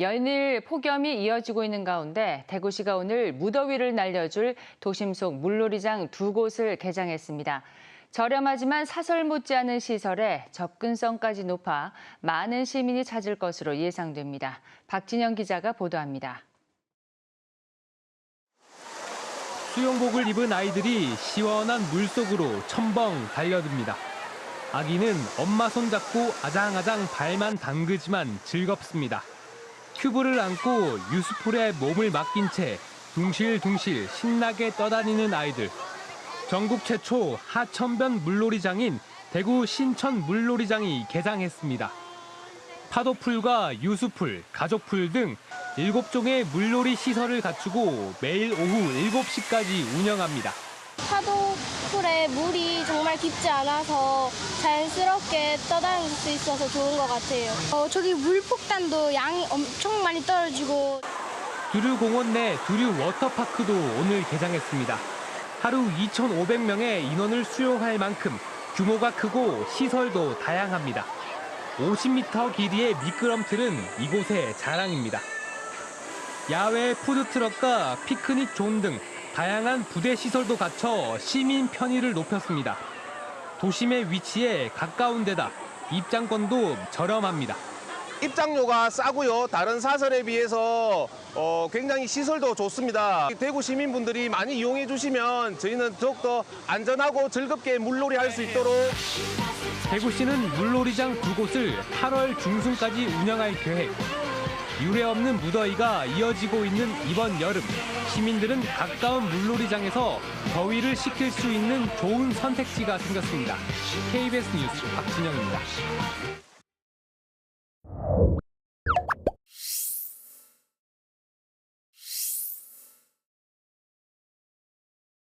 연일 폭염이 이어지고 있는 가운데 대구시가 오늘 무더위를 날려줄 도심 속 물놀이장 두 곳을 개장했습니다. 저렴하지만 사설 못지 않은 시설에 접근성까지 높아 많은 시민이 찾을 것으로 예상됩니다. 박진영 기자가 보도합니다. 수영복을 입은 아이들이 시원한 물속으로 첨벙 달려듭니다. 아기는 엄마 손 잡고 아장아장 발만 담그지만 즐겁습니다. 큐브를 안고 유수풀에 몸을 맡긴 채 둥실둥실 신나게 떠다니는 아이들. 전국 최초 하천변 물놀이장인 대구 신천 물놀이장이 개장했습니다. 파도풀과 유수풀, 가족풀 등 7종의 물놀이 시설을 갖추고 매일 오후 7시까지 운영합니다. 파도 풀에 물이 정말 깊지 않아서 자연스럽게 떠다닐 수 있어서 좋은 것 같아요. 어, 저기 물폭탄도 양이 엄청 많이 떨어지고 두류 공원 내 두류 워터파크도 오늘 개장했습니다. 하루 2,500명의 인원을 수용할 만큼 규모가 크고 시설도 다양합니다. 50m 길이의 미끄럼틀은 이곳의 자랑입니다. 야외 푸드트럭과 피크닉 존 등 다양한 부대 시설도 갖춰 시민 편의를 높였습니다. 도심의 위치에 가까운 데다 입장권도 저렴합니다. 입장료가 싸고요. 다른 사설에 비해서 어, 굉장히 시설도 좋습니다. 대구 시민분들이 많이 이용해 주시면 저희는 더욱더 안전하고 즐겁게 물놀이 할 수 있도록 대구시는 물놀이장 두 곳을 8월 중순까지 운영할 계획. 유례 없는 무더위가 이어지고 있는 이번 여름. 시민들은 가까운 물놀이장에서 더위를 식힐 수 있는 좋은 선택지가 생겼습니다. KBS 뉴스 박진영입니다.